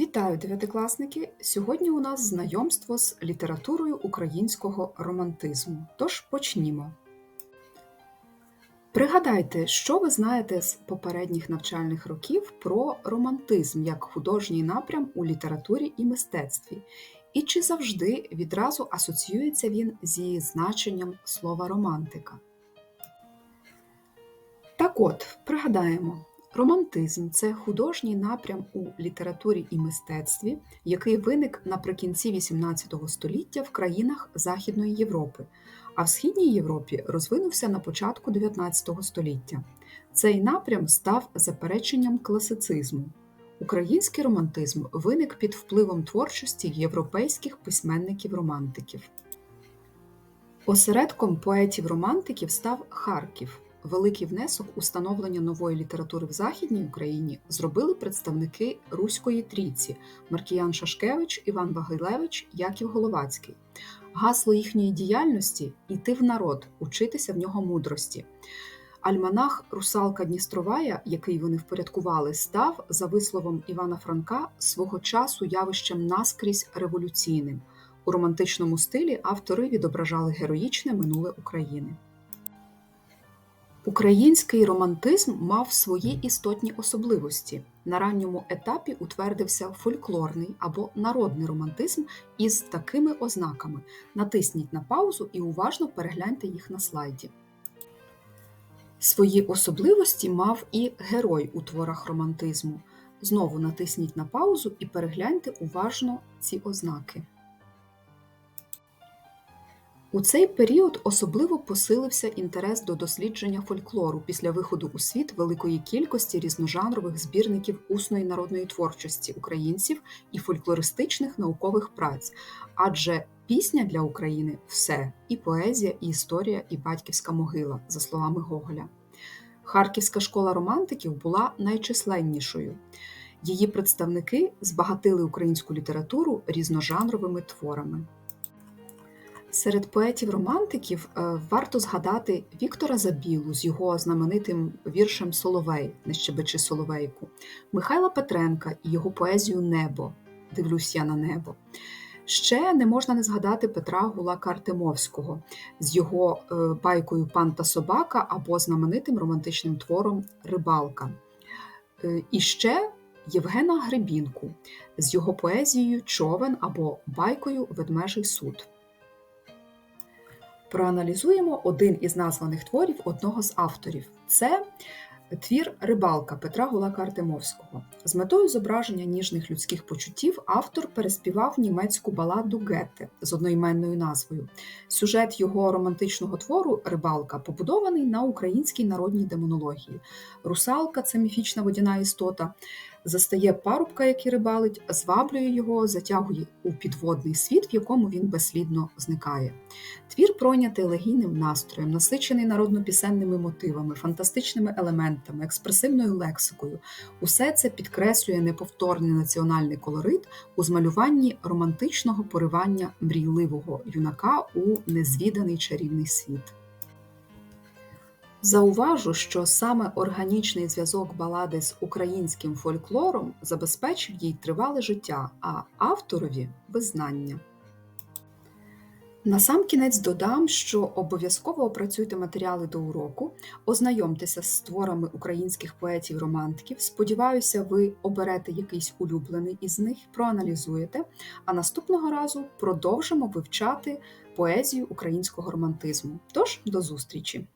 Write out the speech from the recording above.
Вітаю, дев'ятикласники! Сьогодні у нас знайомство з літературою українського романтизму. Тож почнімо. Пригадайте, що ви знаєте з попередніх навчальних років про романтизм як художній напрям у літературі і мистецтві, і чи завжди відразу асоціюється він зі значенням слова романтика. Так от, пригадаємо, Романтизм це художній напрям у літературі і мистецтві, який виник наприкінці XVIII століття в країнах Західної Європи, а в Східній Європі розвинувся на початку XIX століття. Цей напрям став запереченням класицизму. Український романтизм виник під впливом творчості європейських письменників-романтиків. Осередком поетів-романтиків став Харків. Великий внесок у становлення нової літератури в Західній Україні зробили представники Руської трійці Маркіян Шашкевич, Іван Вагилевич, Яків Головацький. Гасло їхньої діяльності йти в народ, учитися в нього мудрості. Альманах Русалка Дністровая, який вони впорядкували, став, за висловом Івана Франка, свого часу явищем наскрізь революційним. У романтичному стилі автори відображали героїчне минуле України. Український романтизм мав свої істотні особливості. На ранньому етапі утвердився фольклорний або народний романтизм із такими ознаками. Натисніть на паузу і уважно перегляньте їх на слайді. Свої особливості мав і герой у творах романтизму. Знову натисніть на паузу і перегляньте уважно ці ознаки. У цей період особливо посилився інтерес до дослідження фольклору після виходу у світ великої кількості різножанрових збірників усної народної творчості українців і фольклористичних наукових праць, адже пісня для України все і поезія, і історія, і батьківська могила, за словами Гоголя. Харківська школа романтиків була найчисленнішою. Її представники збагатили українську літературу різножанровими творами. Серед поетів-романтиків е, варто згадати Віктора Забілу з його знаменитим віршем Соловей, не щебечи Соловейку, Михайла Петренка і його поезію Небо. Дивлюсь я на небо. Ще не можна не згадати Петра Гулака Артемовського з його е, байкою Пан та собака або знаменитим романтичним твором Рибалка. Е, і ще Євгена Гребінку з його поезією Човен або байкою Ведмежий суд. Проаналізуємо один із названих творів одного з авторів. Це твір Рибалка Петра Гулака Артемовського. З метою зображення ніжних людських почуттів автор переспівав німецьку баладу Гетте з одноіменною назвою. Сюжет його романтичного твору Рибалка побудований на українській народній демонології. Русалка це міфічна водяна істота застає парубка, який рибалить, зваблює його, затягує у підводний світ, в якому він безслідно зникає. Твір пройнятий елегійним настроєм, насичений народно-пісенними мотивами, фантастичними елементами, експресивною лексикою. Усе це підкреслює неповторний національний колорит у змалюванні романтичного поривання мрійливого юнака у незвіданий чарівний світ. Зауважу, що саме органічний зв'язок балади з українським фольклором забезпечив їй тривале життя, а авторові визнання. Насамкінець додам, що обов'язково опрацюйте матеріали до уроку, ознайомтеся з творами українських поетів-романтиків. Сподіваюся, ви оберете якийсь улюблений із них, проаналізуєте, а наступного разу продовжимо вивчати поезію українського романтизму. Тож, до зустрічі!